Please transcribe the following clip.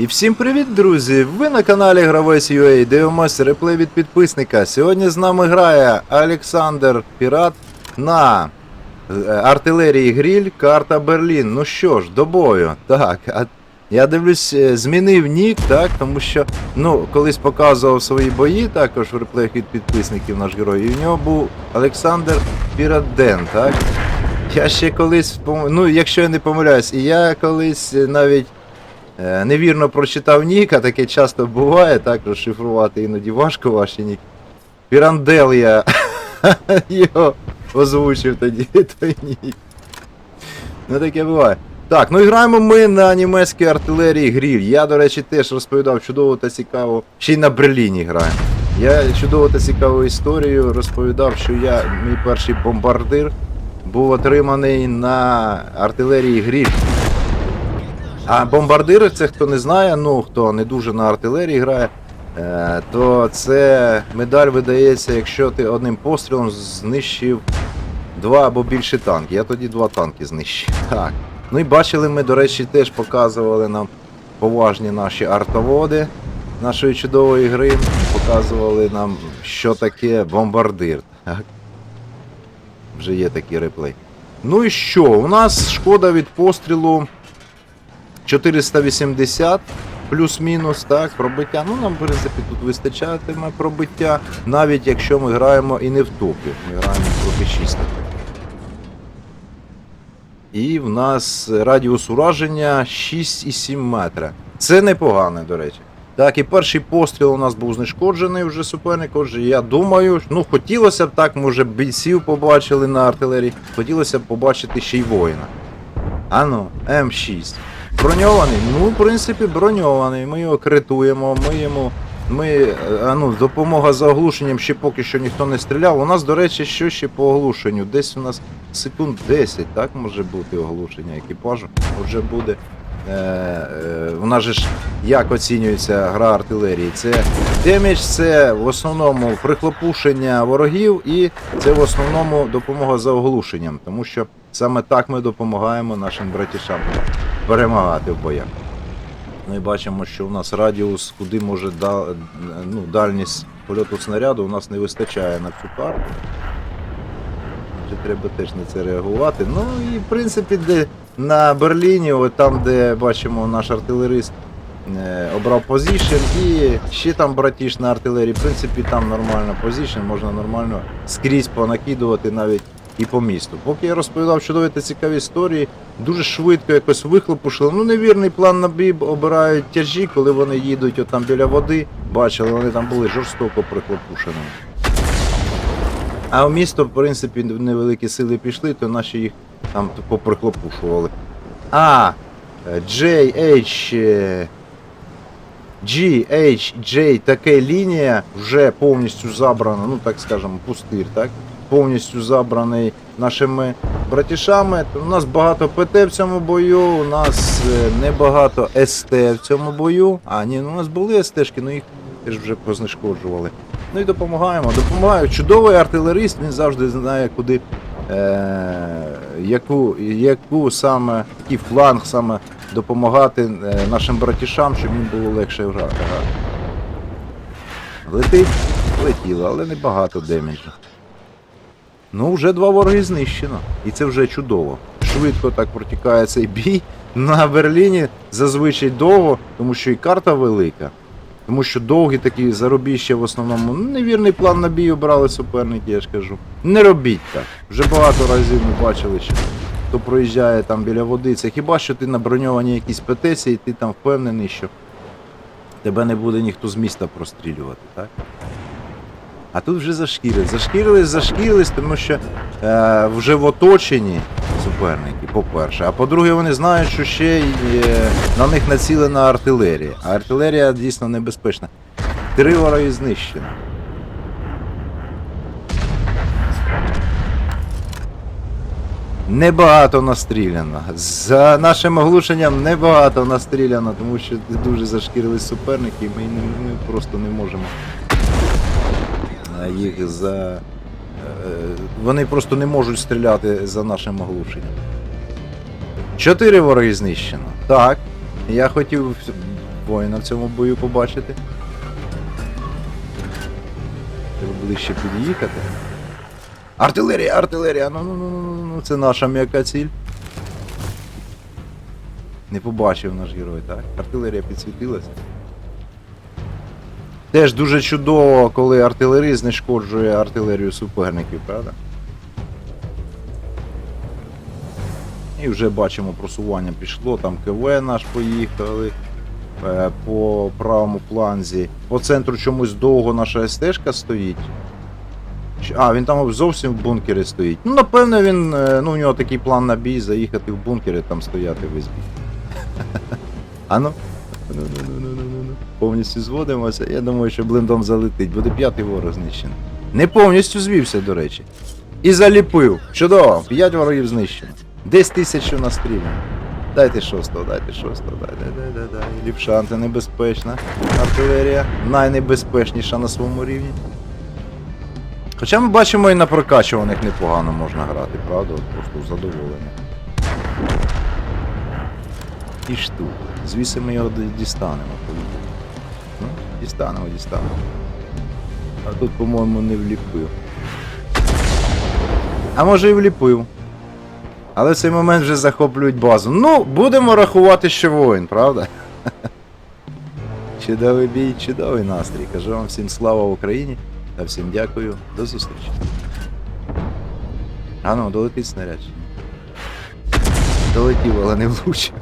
І всім привіт, друзі! Ви на каналі Гравець UA. Дивимося реплей від підписника. Сьогодні з нами грає Олександр Пірат на е, артилерії Гріль, карта Берлін. Ну що ж, до бою. Так, а я дивлюсь, е, змінив нік, так, тому що ну, колись показував свої бої, також в реплеях від підписників наш герой. І в нього був Олександр Піраден, так? Я ще колись, ну, якщо я не помиляюсь, і я колись е, навіть невірно прочитав нік, а таке часто буває, так, розшифрувати іноді важко ваші нік. Пірандел я його озвучив тоді, той нік. Ну таке буває. Так, ну і граємо ми на німецькій артилерії Гріль. Я, до речі, теж розповідав чудово та цікаво. Ще й на Берліні граємо. Я чудово та цікаву історію розповідав, що я, мій перший бомбардир, був отриманий на артилерії Гріль. А бомбардири, це хто не знає, ну хто не дуже на артилерії грає, е, то це медаль видається, якщо ти одним пострілом знищив два або більше танки. Я тоді два танки знищив. Так. Ну і бачили ми, до речі, теж показували нам поважні наші артоводи нашої чудової гри. Показували нам, що таке бомбардир. Так. Вже є такий реплей. Ну і що? У нас шкода від пострілу 480 плюс-мінус, так, пробиття. Ну, нам, в принципі, тут вистачатиме пробиття, навіть якщо ми граємо і не в топі. Ми граємо трохи 6. І в нас радіус ураження 6,7 метра. Це непогано, до речі. Так, і перший постріл у нас був знешкоджений вже суперник. Отже, я думаю, ну хотілося б так, може, бійців побачили на артилерії. Хотілося б побачити ще й воїна. Ану, М6. Броньований? Ну, в принципі, броньований. Ми його критуємо, ми йому. Ми, е, ну, допомога за оглушенням ще поки що ніхто не стріляв. У нас, до речі, що ще по оглушенню? Десь у нас секунд 10, так може бути оглушення екіпажу. Вже буде. Е, е, у нас же ж як оцінюється гра артилерії? Це демедж, це в основному прихлопушення ворогів, і це в основному допомога за оглушенням, тому що саме так ми допомагаємо нашим братішам перемагати в боях. Ми бачимо, що у нас радіус, куди може да, ну, дальність польоту снаряду, у нас не вистачає на цю карту. Треба теж на це реагувати. Ну і в принципі, де на Берліні, от там, де бачимо наш артилерист е, обрав позішн, і ще там братіш на артилерії, в принципі, там нормальна позішн, можна нормально скрізь понакидувати навіть і по місту. Поки я розповідав чудові та цікаві історії, дуже швидко якось вихлопушили. Ну, невірний план на бій обирають тяжі, коли вони їдуть отам біля води. Бачили, вони там були жорстоко прихлопушеними. А в місто, в принципі, невеликі сили пішли, то наші їх там поприхлопушували. А, JH. е, GHJ таке лінія вже повністю забрана, ну так скажемо, пустир, так? Повністю забраний нашими братішами. У нас багато ПТ в цьому бою, у нас е, небагато СТ в цьому бою. А, ні, ну у нас були СТшки, ну їх теж вже познешкоджували. Ну і допомагаємо. Допомагаю. Чудовий артилерист, він завжди знає, куди. Е, яку, яку саме, який фланг саме допомагати е, нашим братішам, щоб їм було легше грати. Летить, летіло, але небагато демеджу. Ну, вже два вороги знищено. І це вже чудово. Швидко так протікає цей бій. На Берліні зазвичай довго, тому що і карта велика. Тому що довгі такі заробіща в основному. Ну, невірний план на бій обрали суперники, я ж кажу. Не робіть так. Вже багато разів ми бачили, що хто проїжджає там біля води. Це хіба що ти на броньованій якійсь ПТСі і ти там впевнений, що тебе не буде ніхто з міста прострілювати, так? А тут вже зашкірились. Зашкірились, зашкірились, тому що е, вже в оточенні суперники, по-перше. А по-друге, вони знають, що ще й е, на них націлена артилерія. А артилерія дійсно небезпечна. Три вороги знищено. Небагато настріляно. За нашим оглушенням небагато настріляно, тому що дуже зашкірились суперники, і ми, ми просто не можемо їх за. е, Вони просто не можуть стріляти за нашим оглушенням. Чотири вороги знищено. Так. Я хотів воїна в цьому бою побачити. Треба ближче під'їхати. Артилерія, артилерія! Ну ну ну ну ну ну це наша м'яка ціль. Не побачив наш герой, так? Артилерія підсвітилася. Теж дуже чудово, коли артилеріст знешкоджує артилерію суперників, правда? І вже бачимо, просування пішло, там КВ наш поїхали. е, По правому фланзі. По центру чомусь довго наша СТшка стоїть. А, він там зовсім в бункері стоїть. Ну, напевно, він. е, Ну, у нього такий план на бій заїхати в бункер і там стояти весь бій. А ну. Повністю зводимося. Я думаю, що блиндом залетить. Буде п'ятий ворог знищений. Не повністю звівся, до речі. І заліпив. Чудово, п'ять ворогів знищено. Десь тисячу на. Дайте шостого, дайте шостого, дайте, дай, дай, дай. Ліпша антинебезпечна артилерія. Найнебезпечніша на своєму рівні. Хоча ми бачимо і на прокачуваних непогано можна грати, правда? Просто задоволення. І штук. Звідси ми його дістанемо. Ну, дістанемо, дістанемо. А тут, по-моєму, не вліпив. А може і вліпив. Але в цей момент вже захоплюють базу. Ну, будемо рахувати, що воїн, правда? Чудовий бій, чудовий настрій. Кажу вам всім слава Україні та всім дякую. До зустрічі. А ну, долетить снаряд. Долетів, але не влучив.